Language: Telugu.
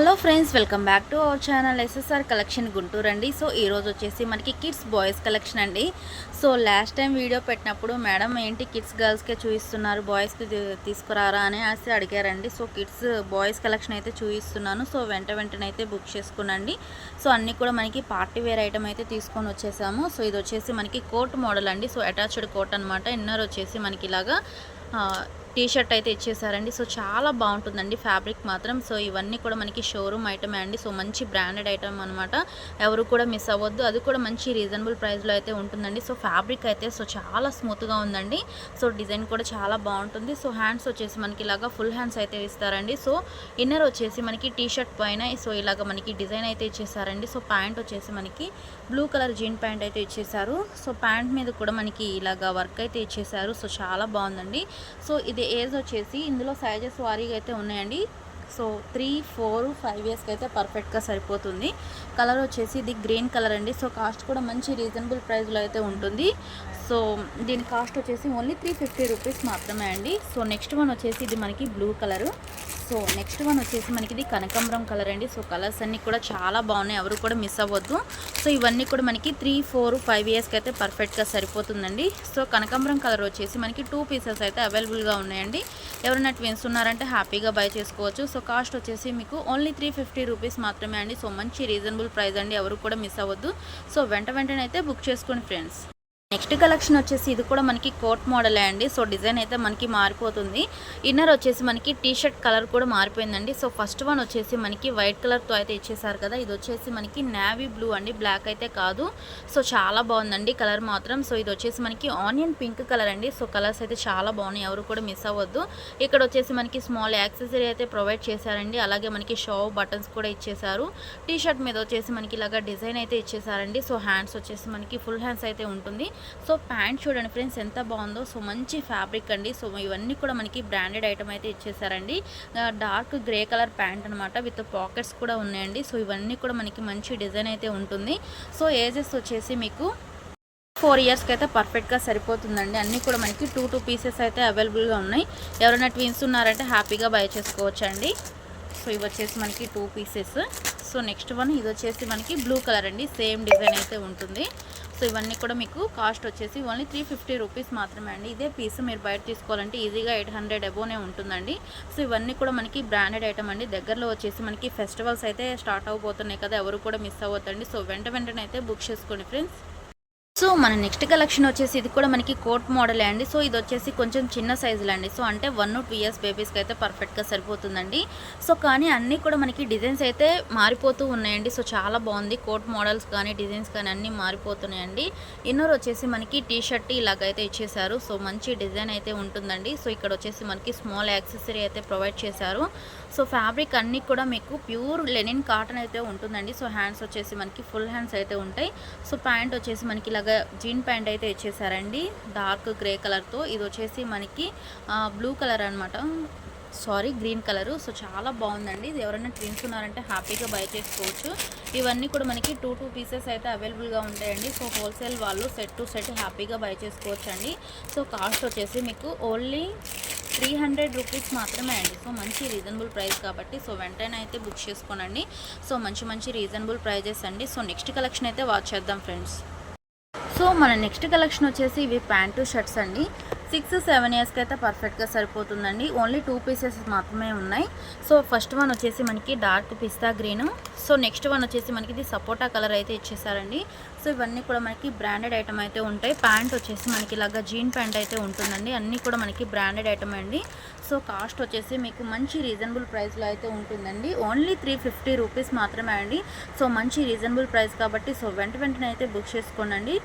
Hello friends welcome back to our channel SSR collection Guntur అండి. సో ఈరోజు వచ్చేసి మనకి కిడ్స్ బాయ్స్ కలెక్షన్ అండి. సో లాస్ట్ టైం వీడియో పెట్టినప్పుడు మేడం ఏంటి కిడ్స్ గర్ల్స్కే చూపిస్తున్నారు బాయ్స్కి తీసుకురారా అని ఆసి అడిగారండి. సో కిడ్స్ బాయ్స్ కలెక్షన్ అయితే చూపిస్తున్నాను సో వెంట వెంటనే అయితే బుక్ చేసుకునండి. సో అన్నీ కూడా మనకి పార్టీ వేర్ ఐటమ్ అయితే తీసుకొని వచ్చేసాము. సో ఇది వచ్చేసి మనకి కోట్ మోడల్ అండి. సో అటాచ్డ్ కోట్ అనమాట ఇన్నర్ వచ్చేసి మనకి ఇలాగా టీ షర్ట్ అయితే ఇచ్చేసారండి. సో చాలా బాగుంటుందండి ఫ్యాబ్రిక్ మాత్రం. సో ఇవన్నీ కూడా మనకి షోరూమ్ ఐటమే అండి. సో మంచి బ్రాండెడ్ ఐటమ్ అనమాట ఎవరు కూడా మిస్ అవ్వద్దు. అది కూడా మంచి రీజనబుల్ ప్రైస్లో అయితే ఉంటుందండి. సో ఫ్యాబ్రిక్ అయితే సో చాలా స్మూత్గా ఉందండి. సో డిజైన్ కూడా చాలా బాగుంటుంది. సో హ్యాండ్స్ వచ్చేసి మనకి ఇలాగా ఫుల్ హ్యాండ్స్ అయితే ఇస్తారండి. సో ఇన్నర్ వచ్చేసి మనకి టీ షర్ట్ పైన సో ఇలాగ మనకి డిజైన్ అయితే ఇచ్చేసారండి. సో ప్యాంట్ వచ్చేసి మనకి బ్లూ కలర్ జీన్ ప్యాంట్ అయితే ఇచ్చేసారు. సో ప్యాంట్ మీద కూడా మనకి ఇలాగ వర్క్ అయితే ఇచ్చేసారు. సో చాలా బాగుందండి. సో ఇది ఏజ్ వచ్చేసి ఇందులో సైజెస్ వారీగా అయితే ఉన్నాయండి. సో త్రీ ఫోర్ ఫైవ్ ఇయర్స్కి అయితే పర్ఫెక్ట్గా సరిపోతుంది. కలర్ వచ్చేసి ఇది గ్రీన్ కలర్ అండి. సో కాస్ట్ కూడా మంచి రీజనబుల్ ప్రైస్లో అయితే ఉంటుంది. సో దీని కాస్ట్ వచ్చేసి ఓన్లీ త్రీ ఫిఫ్టీ రూపీస్ మాత్రమే అండి. సో నెక్స్ట్ వన్ వచ్చేసి ఇది మనకి blue colour so next one వచ్చేసి మనకి ఇది కనకాంబరం కలర్ అండి. సో కలర్స్ అన్నీ కూడా చాలా బాగున్నాయి. ఎవరు కూడా మిస్ అవ్వద్దు. సో ఇవన్నీ కూడా మనకి త్రీ ఫోర్ ఫైవ్ ఇయర్స్కి అయితే పర్ఫెక్ట్గా సరిపోతుందండి. సో కనకాంబరం కలర్ వచ్చేసి మనకి టూ పీసెస్ అయితే అవైలబుల్గా ఉన్నాయండి. ఎవరైనా ట్విన్స్ ఉన్నారంటే హ్యాపీగా బై చేసుకోవచ్చు. సో కాస్ట్ వచ్చేసి మీకు ఓన్లీ త్రీ ఫిఫ్టీ రూపీస్ మాత్రమే అండి. సో మంచి రీజనబుల్ ప్రైస్ అండి. ఎవరు కూడా మిస్ అవ్వద్దు. సో వెంట వెంటనే అయితే బుక్ చేసుకోండి ఫ్రెండ్స్ నెక్స్ట్ కలెక్షన్ వచ్చేసి ఇది కూడా మనకి కోట్ మోడలే అండి. సో డిజైన్ అయితే మనకి మారిపోతుంది. ఇన్నర్ వచ్చేసి మనకి టీ షర్ట్ కలర్ కూడా మారిపోయిందండి. సో ఫస్ట్ వన్ వచ్చేసి మనకి వైట్ కలర్తో అయితే ఇచ్చేసారు కదా. ఇది వచ్చేసి మనకి నావీ బ్లూ అండి. బ్లాక్ అయితే కాదు. సో చాలా బాగుందండి కలర్ మాత్రం. సో ఇది వచ్చేసి మనకి ఆనియన్ పింక్ కలర్ అండి. సో కలర్స్ అయితే చాలా బాగున్నాయి. ఎవరు కూడా మిస్ అవ్వద్దు. ఇక్కడ వచ్చేసి మనకి స్మాల్ యాక్సెసరీ అయితే ప్రొవైడ్ చేశారండి. అలాగే మనకి షో బటన్స్ కూడా ఇచ్చేసారు. టీ షర్ట్ మీద వచ్చేసి మనకి ఇలాగా డిజైన్ అయితే ఇచ్చేసారండి. సో హ్యాండ్స్ వచ్చేసి మనకి ఫుల్ హ్యాండ్స్ అయితే ఉంటుంది. సో ప్యాంట్ చూడండి ఫ్రెండ్స్ ఎంత బాగుందో. సో మంచి ఫ్యాబ్రిక్ అండి. సో ఇవన్నీ కూడా మనకి బ్రాండెడ్ ఐటమ్ అయితే ఇచ్చేసారండి. డార్క్ గ్రే కలర్ ప్యాంట్ అనమాట విత్ పాకెట్స్ కూడా ఉన్నాయండి. సో ఇవన్నీ కూడా మనకి మంచి డిజైన్ అయితే ఉంటుంది. సో ఏజెస్ వచ్చేసి మీకు ఫోర్ ఇయర్స్కి అయితే పర్ఫెక్ట్గా సరిపోతుందండి. అన్నీ కూడా మనకి టూ టూ పీసెస్ అయితే అవైలబుల్గా ఉన్నాయి. ఎవరైనా ట్విన్స్ ఉన్నారంటే హ్యాపీగా బై చేసుకోవచ్చు అండి సో ఇవి వచ్చేసి మనకి two pieces so next one ఇది వచ్చేసి మనకి బ్లూ కలర్ అండి. సేమ్ డిజైన్ అయితే ఉంటుంది. సో ఇవన్నీ కూడా మీకు కాస్ట్ వచ్చేసి ఓన్లీ త్రీ ఫిఫ్టీ రూపీస్ మాత్రమే అండి. ఇదే పీస్ మీరు బయట తీసుకోవాలంటే ఈజీగా ఎయిట్ హండ్రెడ్ అబోనే ఉంటుందండి. సో ఇవన్నీ కూడా మనకి బ్రాండెడ్ ఐటమ్ అండి. దగ్గరలో వచ్చేసి మనకి ఫెస్టివల్స్ అయితే స్టార్ట్ అవబోతున్నాయి కదా ఎవరు కూడా మిస్ అవ్వద్దండి. సో వెంట వెంటనే అయితే బుక్ చేసుకోండి ఫ్రెండ్స్. సో మన నెక్స్ట్ కలెక్షన్ వచ్చేసి ఇది కూడా మనకి కోట్ మోడలే అండి. సో ఇది వచ్చేసి కొంచెం చిన్న సైజులో అండి సో అంటే వన్ టూ ఇయర్స్ బేబీస్కి అయితే పర్ఫెక్ట్గా సరిపోతుందండి. సో కానీ అన్నీ కూడా మనకి డిజైన్స్ అయితే మారిపోతూ ఉన్నాయండి. సో చాలా బాగుంది. కోట్ మోడల్స్ కానీ డిజైన్స్ కానీ అన్నీ మారిపోతున్నాయండి. ఇన్నర్ వచ్చేసి మనకి టీ షర్ట్ ఇలాగైతే ఇచ్చేసారు సో మంచి డిజైన్ అయితే ఉంటుందండి. సో ఇక్కడ వచ్చేసి మనకి స్మాల్ యాక్సెసరీ అయితే ప్రొవైడ్ చేశారు. సో ఫ్యాబ్రిక్ అన్నీ కూడా మీకు ప్యూర్ లెనిన్ కాటన్ అయితే ఉంటుందండి. సో హ్యాండ్స్ వచ్చేసి మనకి ఫుల్ హ్యాండ్స్ అయితే ఉంటాయి. సో ప్యాంట్ వచ్చేసి మనకి ఇలాగ జీన్ ప్యాంట్ అయితే ఇచ్చేసారండి. డార్క్ గ్రే కలర్తో ఇది వచ్చేసి మనకి బ్లూ కలర్ అనమాట సారీ గ్రీన్ కలరు. సో చాలా బాగుందండి. ఇది ఎవరైనా ట్విన్స్ ఉన్నారంటే హ్యాపీగా బై చేసుకోవచ్చు. ఇవన్నీ కూడా మనకి టూ టూ పీసెస్ అయితే అవైలబుల్గా ఉంటాయండి. సో హోల్సేల్ వాళ్ళు సెట్ టు సెట్ హ్యాపీగా బై చేసుకోవచ్చు అండి సో కాస్ట్ వచ్చేసి మీకు ఓన్లీ త్రీ హండ్రెడ్ రూపీస్ మాత్రమే అండి. సో మంచి రీజనబుల్ ప్రైస్ కాబట్టి సో వెంటనే అయితే బుక్ చేసుకోనండి. సో మంచి మంచి రీజనబుల్ ప్రైజెస్ అండి. సో నెక్స్ట్ కలెక్షన్ అయితే వాచ్ చేద్దాం ఫ్రెండ్స్. సో మన నెక్స్ట్ కలెక్షన్ వచ్చేసి ఇవి ప్యాంటు షర్ట్స్ అండి. సిక్స్ సెవెన్ ఇయర్స్కి అయితే పర్ఫెక్ట్గా సరిపోతుందండి. ఓన్లీ టూ పీసెస్ మాత్రమే ఉన్నాయి. సో ఫస్ట్ వన్ వచ్చేసి మనకి డార్క్ పిస్తా గ్రీను. సో నెక్స్ట్ వన్ వచ్చేసి మనకి ఇది సపోటా కలర్ అయితే ఇచ్చేసారండి. సో ఇవన్నీ కూడా మనకి బ్రాండెడ్ ఐటమ్ అయితే ఉంటాయి. ప్యాంట్ వచ్చేసి మనకి ఇలాగా జీన్ ప్యాంట్ అయితే ఉంటుందండి. అన్నీ కూడా మనకి బ్రాండెడ్ ఐటమ్ అండి. సో కాస్ట్ వచ్చేసి మీకు మంచి రీజనబుల్ ప్రైస్లో అయితే ఉంటుందండి. ఓన్లీ త్రీ ఫిఫ్టీ రూపీస్ మాత్రమే అండి. సో మంచి రీజనబుల్ ప్రైస్ కాబట్టి సో వెంట వెంటనే అయితే బుక్ చేసుకోండి